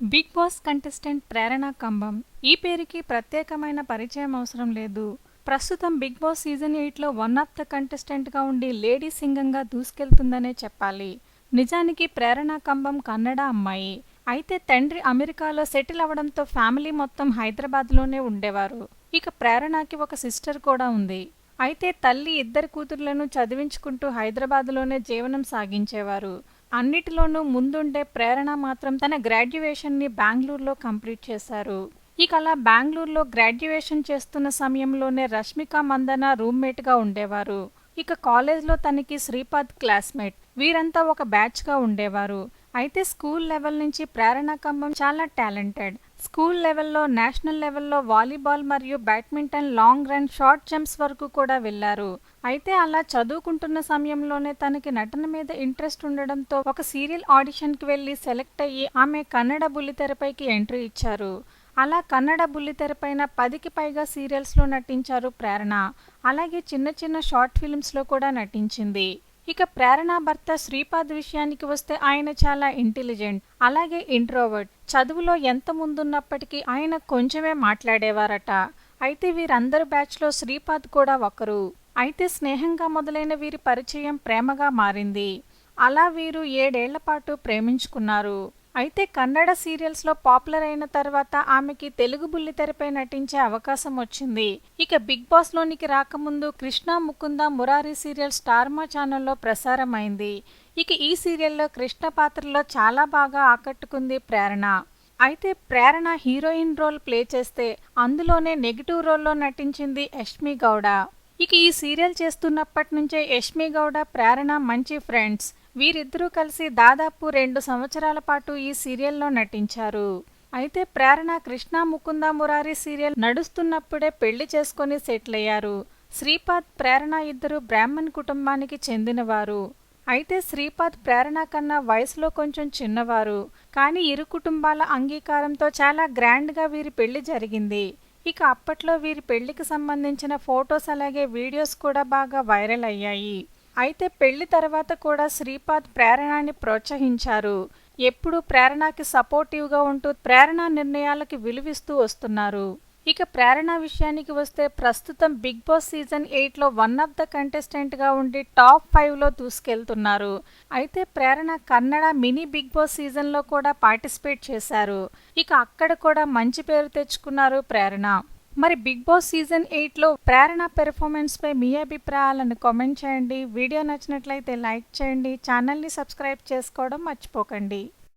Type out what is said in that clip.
Bigg Boss contestant Prerana Kambam. ఈ పేరుకి ప్రత్యేకమైన పరిచయం అవసరం లేదు. ప్రస్తుతం బిగ్ బాస్ సీజన్ ఎయిట్లో వన్ ఆఫ్ ద కంటెస్టెంట్గా ఉండి లేడీ సింగంగా దూసుకెళ్తుందనే చెప్పాలి. నిజానికి ప్రేరణ కంబం కన్నడ అమ్మాయి. అయితే తండ్రి అమెరికాలో సెటిల్ అవడంతో ఫ్యామిలీ మొత్తం హైదరాబాద్లోనే ఉండేవారు. ఇక ప్రేరణకి ఒక సిస్టర్ కూడా ఉంది. అయితే తల్లి ఇద్దరు కూతుర్లను చదివించుకుంటూ హైదరాబాద్లోనే జీవనం సాగించేవారు. అన్నిటిలోనూ ముందుండే ప్రేరణ మాత్రం తన గ్రాడ్యుయేషన్ని బెంగళూరులో కంప్లీట్ చేశారు. ఇక అలా బెంగళూరులో గ్రాడ్యుయేషన్ చేస్తున్న సమయంలోనే రష్మిక మందన రూమ్మేట్గా ఉండేవారు. ఇక కాలేజ్లో తనకి శ్రీపాద్ క్లాస్మేట్. వీరంతా ఒక బ్యాచ్గా ఉండేవారు. అయితే స్కూల్ లెవెల్ నుంచి ప్రేరణ కంబం చాలా టాలెంటెడ్. స్కూల్ లెవెల్లో నేషనల్ లెవెల్లో వాలీబాల్ మరియు badminton long run short jumps వరకు కూడా వెళ్ళారు అయితే అలా చదువుకుంటున్న సమయంలోనే తనకి నటన మీద ఇంట్రెస్ట్ ఉండడంతో ఒక సీరియల్ ఆడిషన్కి వెళ్ళి సెలెక్ట్ అయ్యి ఆమె కన్నడ బుల్లితెరపైకి ఎంట్రీ ఇచ్చారు. అలా కన్నడ బుల్లితెరపైన పదికి పైగా సీరియల్స్లో నటించారు ప్రేరణ. అలాగే చిన్న చిన్న షార్ట్ ఫిల్మ్స్లో కూడా నటించింది. ఇక ప్రేరణ భర్త శ్రీపాద్ విషయానికి వస్తే ఆయన చాలా ఇంటెలిజెంట్ అలాగే ఇంట్రోవర్ట్ చదువులో ఎంత ముందున్నప్పటికీ ఆయన కొంచెమే మాట్లాడేవారట. అయితే వీరందరు బ్యాచ్లో శ్రీపాద్ కూడా ఒకరు. అయితే స్నేహంగా మొదలైన వీరి పరిచయం ప్రేమగా మారింది. అలా వీరు ఏడేళ్ళ పాటు ప్రేమించుకున్నారు. అయితే కన్నడ సీరియల్స్లో పాపులర్ అయిన తర్వాత ఆమెకి తెలుగు బుల్లితెరపై నటించే అవకాశం వచ్చింది. ఇక బిగ్ బాస్లోనికి రాకముందు కృష్ణ ముకుంద మురారి సీరియల్ స్టార్మా ఛానల్లో ప్రసారం అయింది ఇక ఈ సీరియల్లో కృష్ణ పాత్రలో చాలా బాగా ఆకట్టుకుంది ప్రేరణ. అయితే ప్రేరణ హీరోయిన్ రోల్ ప్లే చేస్తే అందులోనే నెగిటివ్ రోల్లో నటించింది యష్మి గౌడ. ఇక ఈ సీరియల్ చేస్తున్నప్పటి నుంచే యష్మి గౌడ ప్రేరణ మంచి ఫ్రెండ్స్. వీరిద్దరూ కలిసి దాదాపు రెండు సంవత్సరాల పాటు ఈ సీరియల్లో నటించారు. అయితే ప్రేరణ కృష్ణ ముకుంద మురారి సీరియల్ నడుస్తున్నప్పుడే పెళ్ళి చేసుకుని సెటిల్ అయ్యారు శ్రీపాద్ ప్రేరణ ఇద్దరు బ్రాహ్మణ్ కుటుంబానికి చెందినవారు. అయితే శ్రీపాద్ ప్రేరణ కన్నా వయసులో కొంచెం చిన్నవారు. కానీ ఇరు కుటుంబాల అంగీకారంతో చాలా గ్రాండ్గా వీరి పెళ్ళి జరిగింది. ఇక అప్పట్లో వీరి పెళ్ళికి సంబంధించిన ఫొటోస్ అలాగే వీడియోస్ కూడా బాగా వైరల్ అయ్యాయి. అయితే పెళ్ళి తర్వాత కూడా శ్రీపాద్ ప్రేరణని ప్రోత్సహించారు. ఎప్పుడూ ప్రేరణకి సపోర్టివ్గా ఉంటూ ప్రేరణ నిర్ణయాలకి విలువిస్తూ వస్తున్నారు. ఇక ప్రేరణ విషయానికి వస్తే ప్రస్తుతం బిగ్ బాస్ సీజన్ ఎయిట్లో వన్ ఆఫ్ ద కంటెస్టెంట్గా ఉండి టాప్ ఫైవ్లో దూసుకెళ్తున్నారు. అయితే Prerana Kannada mini Bigg Boss సీజన్లో కూడా పార్టిసిపేట్ చేశారు. ఇక అక్కడ కూడా మంచి పేరు తెచ్చుకున్నారు ప్రేరణ. మరి బిగ్ బాస్ సీజన్ ఎయిట్లో ప్రేరణ పెర్ఫార్మెన్స్పై మీ అభిప్రాయాలను కామెంట్ చేయండి. వీడియో నచ్చినట్లయితే లైక్ చేయండి. ఛానల్ని సబ్స్క్రైబ్ చేసుకోవడం మర్చిపోకండి.